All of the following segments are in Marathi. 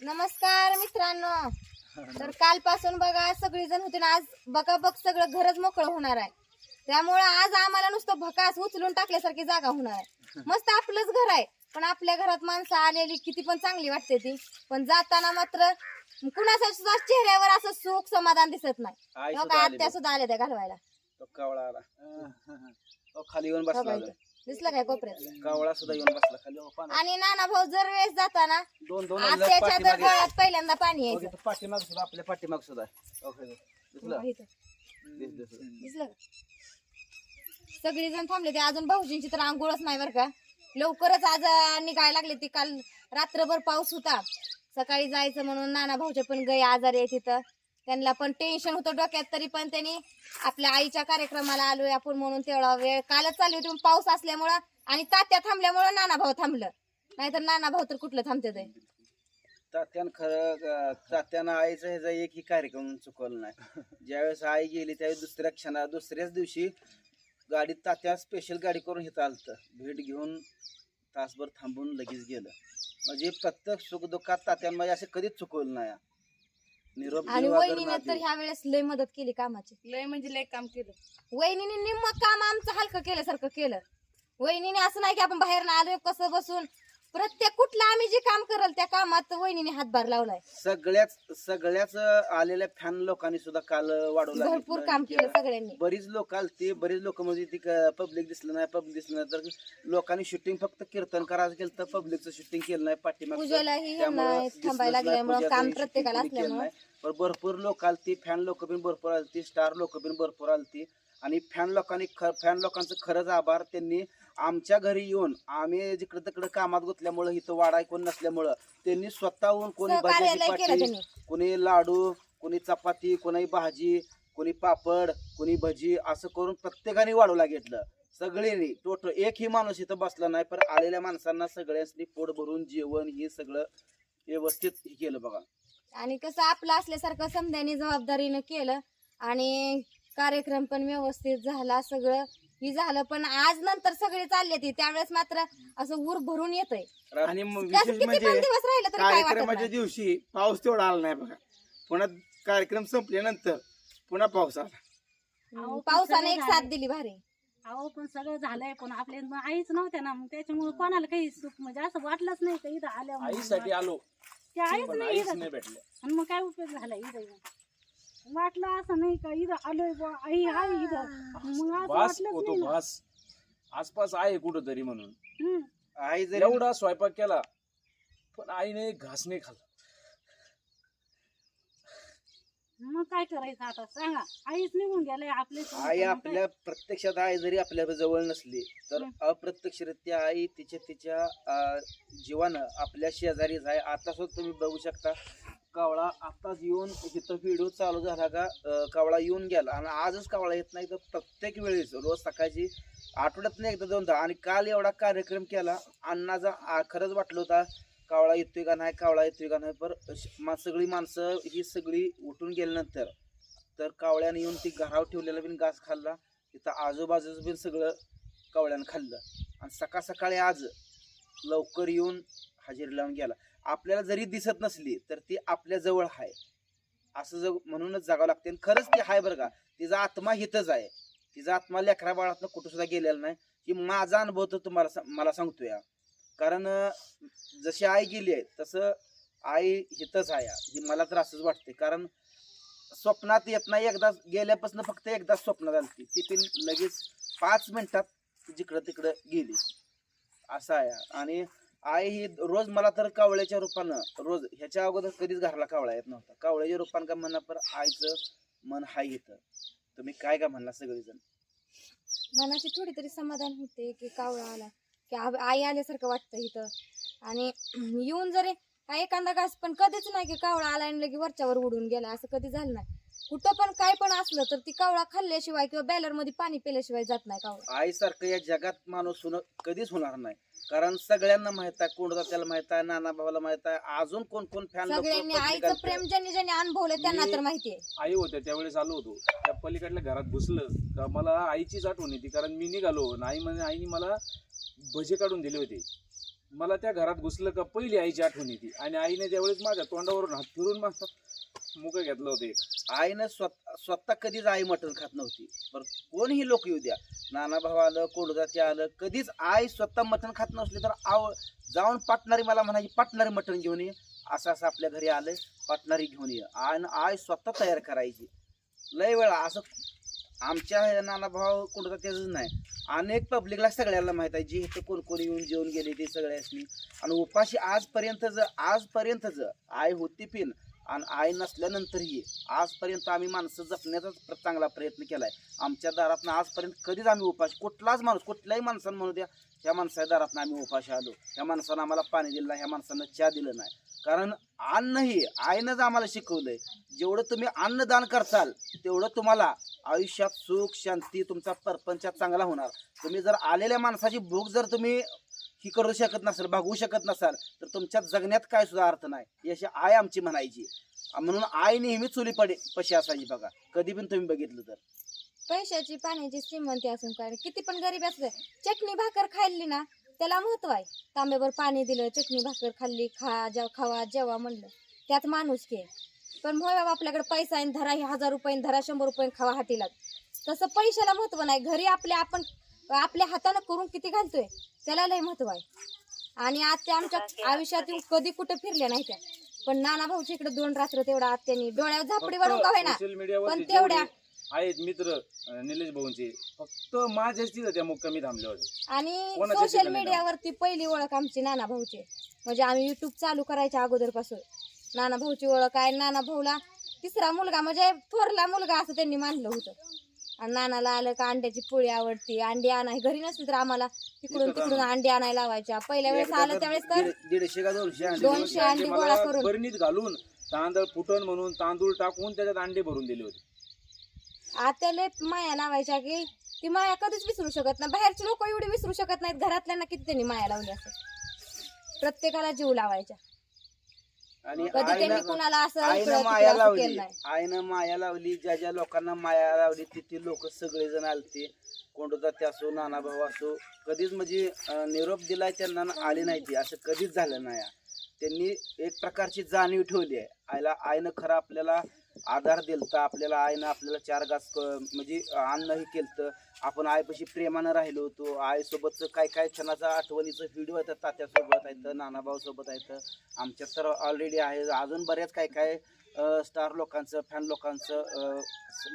नमस्कार मित्रांनो. तर कालपासून बघा सगळी जण होते ना आज बघा बघ सगळं घरच मोकळं होणार आहे. त्यामुळे आज आम्हाला नुसतं भकास उचलून टाकल्यासारखी जागा होणार आहे. मस्त आपलंच घर आहे पण आपल्या घरात माणसं आलेली किती पण चांगली वाटते ती. पण जाताना मात्र कुणाच्या सुद्धा चेहऱ्यावर असं सुख समाधान दिसत नाही. आत्या. सुद्धा आल्या त्या घालवायला तो कावळा आला. तो खाली येऊन बसला? दिसलं काय कोपऱ्यात? कावळा सुद्धा येऊन बसला खाली. हो, पाण्यात. आणि नाना भाऊ जर वेळेस जाताना दोन दोन आत्याच्या तर पाठीमागे. गळ्यात पहिल्यांदा पाणी हो, यायचं. तिथं पाठीमाग सुद्धा आपल्या पाठीमाग सुद्धा. आहे. दिसलं? इथं. दिस- दिसलं. दिसलं का? सगळी जण थांबले ते. अजून भाऊजींची तर आंघोळच नाही बरं का. लवकरच आज अं, निघायला लागले ती. काल रात्रभर पाऊस होता. सकाळी जायचं म्हणून नाना भाऊचे पण गै आजारी आहे तिथं त्यांना पण टेन्शन होतं डोक्यात तरी पण त्यांनी आपल्या आईच्या कार्यक्रमाला आलोय आपण म्हणून तेवढा वेळ कालच चालली होती. पण पाऊस असल्यामुळं आणि तात्या थांबल्यामुळं नाना भाऊ थांबलं. नाहीतर नाना भाऊ तर कुठलं थांबते ते. तात्यानं खरं तात्यानं आईचं ह्याचा एकही कार्यक्रम चुकवला नाही. ज्यावेळेस आई गेली त्यावेळेस दुसऱ्या क्षणा दुसऱ्याच दिवशी गाडीत तात्या स्पेशल गाडी करून हे आलतं. भेट घेऊन तासभर थांबून लगेच गेलं. म्हणजे प्रत्येक सुख दुःखात असे म्हणजे असं कधीच चुकवलं नाही. निरोप आणि देवा वहिनीने. तर ह्या वेळेस लय मदत केली कामाची. लय म्हणजे लय काम केलं. वहिनीने निम्म काम आमचं हलकं केल्यासारखं केलं. वहिनीने असं नाही की आपण बाहेर आलोय कसं बसून प्रत्येक कुठलं आम्ही जे काम करल त्या कामात वहिनीने हातभार लावलाय. सगळ्याच सगळ्याच आलेल्या फॅन लोकांनी सुद्धा काल वाढवला भरपूर काम केलं सगळ्यांनी. बरीच लोक आलती बरीच लोक म्हणजे ती पब्लिक दिसलं नाही पब्लिक दिसलं नाही. तर लोकांनी शूटिंग फक्त कीर्तन करायचं केलं तर पब्लिकचं शूटिंग केलं नाही दिसलंच थांबायला. लागल्यामुळं काम प्रत्येकाला असल्यामुळं. पण भरपूर लोक आलती फॅन लोक पण भरपूर आलती स्टार लोक पण भरपूर आलती. आणि फॅन लोकांनी फॅन लोकांचं खरंच आभार. त्यांनी आमच्या घरी येऊन आम्ही जिकडे तिकडे कामात गुतल्यामुळं इथं वाडाय कोण नसल्यामुळं त्यांनी स्वतःहून कोणी भाजी त्यांनी. कोणी लाडू कोणी चपाती कोणी भाजी कोणी पापड कोणी भजी असं करून प्रत्येकाने वाढवला घेतलं. सगळ्यांनी टोटल एकही माणूस इथं बसला नाही पण आलेल्या माणसांना सगळ्यांनी पोट भरून जेवण हे सगळं व्यवस्थित हे केलं बघा. आणि कसं आपलं असल्यासारखं समध्याने जबाबदारीनं केलं. आणि कार्यक्रम पण व्यवस्थित झाला सगळं ही झालं. पण आज नंतर सगळे चालले ती त्यावेळेस मात्र असं ऊर भरून येतंय. आणि मग त्यात विशेष किती पण म्हणजे दिवस राहिलं तरी काय वाटत कार्यक्रमाच्या नाही. दिवशी पाऊस तेवढा आला नाही बघा. पुन्हा कार्यक्रम संपल्यानंतर पुन्हा पाऊस आला. हम्म, पावसाने एक साथ दिली भारी. अहो पण सगळं झालंय पण आपल्या मग आईच नव्हत्या ना मग त्याच्यामुळे कोणाला काही सुख म्हणजे असं वाटलंच नाही का इथं आल्या आईसाठी आलो. ते आईच पण नाही आईच इथं. नाही भेटले आणि मग काय उपयोग झाला इथं येऊन? वाटलं असं नाही का? इथं आलोय बुवा आई आहे इथं. मग असं भास वाटलंच होतो नाही ना. भास आसपास आहे कुठंतरी म्हणून. हम्म. आई जरी एवढा स्वयंपाक केला पण आईने घास नाही खाल्ला. मग काय करायचं आता? सांगा. आईच निघून गेलाय आपले आई आपल्या प्रत्यक्षात आई जरी आपल्या जवळ नसली तर अप्रत्यक्षरित्या आई तिच्या तिच्या अं, जीवानं आपल्या शेजारीच आहे. आता सुद्धा तुम्ही बघू शकता कावळा आताच येऊन इथं व्हिडिओ चालू झाला का कावळा येऊन गेला. आणि आजच कावळा येत नाही तर प्रत्येक वेळेस रोज सकाळची आठवड्यात नाही एकदा दोनदा. आणि काल एवढा कार्यक्रम केला अण्णाचा खरंच वाटलं होता कावळा येतोय का नाही कावळा येतोय का नाही पर सगळी माणसं ही सगळी उठून गेल्यानंतर तर कावळ्याने येऊन ती घरावर ठेवलेला बिन घास खाल्ला तिथं आजूबाजूचं बिन सगळं कावळ्यानं खाल्लं. आणि सकाळ सकाळी आज लवकर येऊन हजेरी लावून गेला. आपल्याला जरी दिसत नसली तर ती आपल्या जवळ आहे असं जग म्हणूनच जागावं लागते. आणि खरंच ती आहे बरं का. तिचा आत्मा हितच आहे. तिचा आत्मा लेकरा बाळातनं कुठं सुद्धा गेलेला नाही. की माझा अनुभव तर तुम्हाला सा- मला या. कारण जशी आई गेली आहे तसं आई हितच आहे. ही मला तर असंच वाटते कारण स्वप्नात येत नाही एकदा गेल्यापासून फक्त एकदा स्वप्नात आली ती पण लगेच पाच मिनिटात जिकडं तिकडं गेली. असं आहे. आणि आई ही रोज मला तर कावळ्याच्या रूपानं रोज ह्याच्या अगोदर कधीच घराला कावळा येत नव्हता. कावळ्याच्या रूपानं का म्हणा पर आईचं मन हाय येतं तुम्ही काय का म्हणला सगळेजण? मनाची थोडी तरी समाधान होते की कावळा आला की आ- आई आल्यासारखं वाटतं इथं. आणि येऊन जरी हा एखादा घास पण कधीच नाही की कावळा आला आणि लगे वरच्यावर उडून गेला असं कधी झालं नाही. कुठं पण काय पण असलं तर ती कावळा खाल्ल्याशिवाय किंवा बॅलरमध्ये पाणी पिल्याशिवाय जात नाही कावळा. आईसारखं या जगात माणूस होणं कधीच होणार नाही. कारण सगळ्यांना माहीत आहे कोण त्याला माहीत आहे नाना भावाला माहीत आहे अजून कोण कोण फॅन सगळ्यांनी आईचं प्रेम ज्यांनी ज्यांनी अनुभवलं त्यांना तर माहितीये. आई होत्या त्यावेळेस आलो होतो. त्या पलीकडल्या घरात घुसलं का मला आईचीच आठवण येते कारण मी निघालो आणि आई म्हणे आईने मला भजे काढून दिले होते. मला त्या घरात घुसलं का पहिली आईची आठवण येते. आणि आईने त्यावेळेस माझ्या तोंडावरून हात फिरून माझं मुग घेतलं होते आईनं स्वतः स्वतः कधीच आई मटण खात नव्हती. बरं कोणही लोक येऊ द्या. नाना भाऊ आलं कोडदाचे आलं कधीच आई स्वतः मटण खात नसली तर आव जाऊन पाटणारी मला म्हणायची पाटणारी मटण घेऊन ये. असं असं आपल्या घरी आलं पाटणारी घेऊन ये. आणि आई स्वतः तयार करायची. लय वेळा असं आमच्या नाना भाऊ कोणता त्याच नाही. अनेक पब्लिकला सगळ्याला माहीत आहे जे इथं कोण कोण येऊन जेवून गेले ते सगळ्यासनी. आणि उपाशी आजपर्यंत जर आजपर्यंत आई होती पिन. आणि आई नसल्यानंतरही आजपर्यंत आम्ही माणसं जपण्याचाच चांगला प्रयत्न केलाय. आमच्या दारातनं आजपर्यंत कधीच आम्ही उपाशी कुठलाच माणूस कुठल्याही माणसानं म्हणू द्या ह्या माणसाच्या दारातनं आम्ही उपाशी आलो. ह्या माणसानं आम्हाला पाणी दिलं नाही ह्या माणसानं चहा दिलं नाही. कारण अन्नही आईनंच आम्हाला शिकवलंय. जेवढं तुम्ही अन्नदान करसाल तेवढं तुम्हाला आयुष्यात सुख शांती तुमचा परपंच चांगला होणार. तुम्ही जर आलेल्या माणसाची भूक जर तुम्ही ही करू शकत नसाल भागवू शकत नसाल तर तुमच्या जगण्यात काय सुद्धा अर्थ नाही. याची आई आमची म्हणायची. म्हणून आय नेहमी चुली पडे पशी असायची बघा. कधी पण तुम्ही बघितलं तर. पैशाची पाण्याची श्रीमंती असून काय किती पण गरीब असलं चटणी भाकर खाल्ली ना त्याला महत्त्व आहे. तांब्यावर पाणी दिलं चटणी भाकर खाल्ली खा जेव खावा जेवा म्हणलं. त्यात माणूस की पण होय बाबा आपल्याकडे पैसा आहे धरा हे हजार रुपये धरा शंभर रुपये न खावा हाटीला. तसं पैशाला महत्त्व नाही. घरी आपल्या आपण आपल्या हातानं करून किती घालतोय? त्याला लय महत्त्व आहे. आणि आज त्या आमच्या आयुष्यात येऊन कधी कुठे फिरल्या नाही त्या. पण नाना भाऊच्या इकडे दोन रात्र तेवढा आत्यानी डोळ्यावर झापडी वाढून का होईना? सोशल मीडियावर पण तेवढ्या आहेत मित्र अं, निलेश भाऊंचे फक्त माझ्याच तिथं त्या मुक्कामी थांबले होते. आणि कोणाच्या सोशल ठिकाणी मीडियावरती पहिली ओळख आमची नाना भाऊची. म्हणजे आम्ही युट्यूब चालू करायच्या अगोदरपासून. नाना भाऊची ओळख आहे. नाना भाऊला तिसरा मुलगा म्हणजे थोरला मुलगा असं त्यांनी मानलं होतं. आणि नानाला आलं का अंड्याची पोळी आवडती. अंडी आणाय घरी नसली तर आम्हाला तिकडून तिकडून अंडी आणायला लावायच्या. पहिल्या वेळेस आलं त्यावेळेस तर दीड- दीडशे का दोनशे अंडे दोनशे. अंडी गोळा करून. बरणीत घालून तांदूळ फुटण म्हणून तांदूळ टाकून त्याच्यात अंडे भरून दिले होते. आत्याले माया लावायच्या की ती माया कधीच विसरू शकत नाही. बाहेरची लोक एवढी विसरू शकत नाहीत. घरातल्यांना किती त्यांनी माया लावली असं प्रत्येकाला जीव लावायच्या आणि कधी त्यांनी आईनं कुणाला असं आईनं इकडं माया तिकडं असं लावली. नाही. आईनं माया लावली. ज्या ज्या लोकांना माया लावली ते ते लोक सगळेजण आलते. कोंडोदाते असो नाना भाऊ असो कधीच म्हणजे अं, निरोप दिलाय त्यांना न आले नाही ते. असं कधीच झालं नाही. त्यांनी एक प्रकारची जाणीव ठेवली आहे. आईला आईनं खरं आपल्याला आधार दिलता आपल्याला आईनं आपल्याला चार घास क- म्हणजे अन्नही केलं आपण आईपाशी प्रेमानं राहिलो होतो. आईसोबतचं काय काय क्षणाचा आठवणीचं व्हिडिओ आहेत तात्यासोबत आहेत नानाभाऊसोबत आहेत. आमच्यात तर ऑलरेडी आहे. अजून बऱ्याच काय काय स्टार लोकांचं फॅन लोकांचं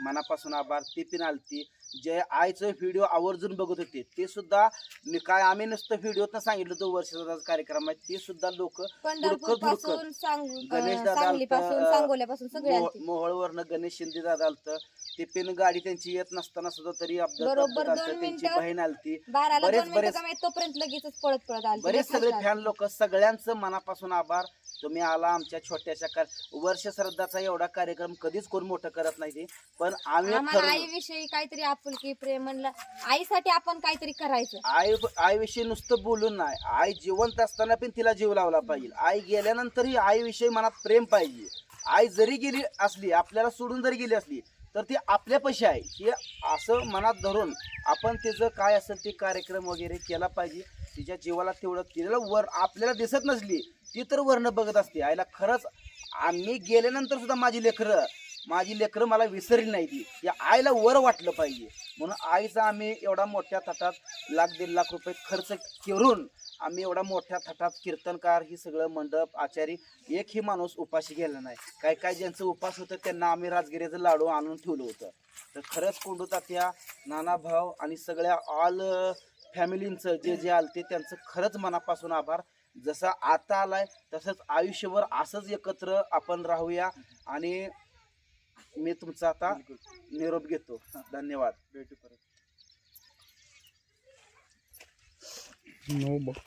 मनापासून आभार. ती पण आलती. जे आईचं व्हिडिओ आवर्जून बघत होते ते सुद्धा नि- काय आम्ही नुसतं व्हिडिओत सांगितलं तो वर्षाचा कार्यक्रम आहे ते सुद्धा लोक गणेश दादा सांगली पासून आलतं, सांगोल्यापासून सगळे आलते मोहोळवरनं गणेश शिंदे दादा आलतं ते पण गाडी त्यांची येत नसताना सुद्धा तरी अपघात बरोबर अपघात दोन आलतं. त्यांची मिनिटं. बहीण आलती बाराला बरेच- दोन मिनिटं बरेच- तोपर्यंत लगेचच पळत पळत बरेच सगळे लगेच फॅन लोक सगळ्यांचं मनापासून आभार तुम्ही आला आमच्या छोट्याशा कार वर्ष श्रद्धाचा एवढा कार्यक्रम कधीच कोण मोठं करत नाही ते. पण आम्ही आम्हाला ठरवलं आईविषयी काहीतरी आपुलकी प्रेम म्हणलं. आईसाठी आपण काहीतरी करायचं. आई आईविषयी नुसतं बोलून नाही. आई जिवंत असताना पण तिला जीव लावला पाहिजे. आई गेल्यानंतरही आईविषयी मनात प्रेम पाहिजे. आई जरी गेली असली आपल्याला सोडून जरी गेली असली तर ती आपल्या पैसे आहे. हे असं मनात धरून आपण तिचं काय असेल ते कार्यक्रम वगैरे केला पाहिजे. तिच्या जीवाला तेवढं तिला वर आपल्याला दिसत नसली ती तर वर्ण बघत असते. आईला खरंच आम्ही गेल्यानंतर सुद्धा माझी लेकरं माझी लेकरं मला विसरली नाही ती. या आईला वर वाटलं पाहिजे. म्हणून आईचा आम्ही एवढा मोठ्या थाटात लाख दीड लाख रुपये खर्च करून आम्ही एवढा मोठ्या थाटात कीर्तनकार ही सगळं मंडप आचारी एकही माणूस उपाशी गेला नाही. काय काय ज्यांचं उपास होतं त्यांना आम्ही राजगिरीचं लाडू आणून ठेवलं होतं. तर खरंच कोंडू तात्या नाना भाव आणि सगळ्या ऑल फॅमिलींचं जे जे आलते त्यांचं खरंच मनापासून आभार. जसा आता आलाय तसंच आयुष्यभर असंच एकत्र आपण राहूया. आणि मी तुमचा आता निरोप घेतो. धन्यवाद. भेटू परत. नो बघ.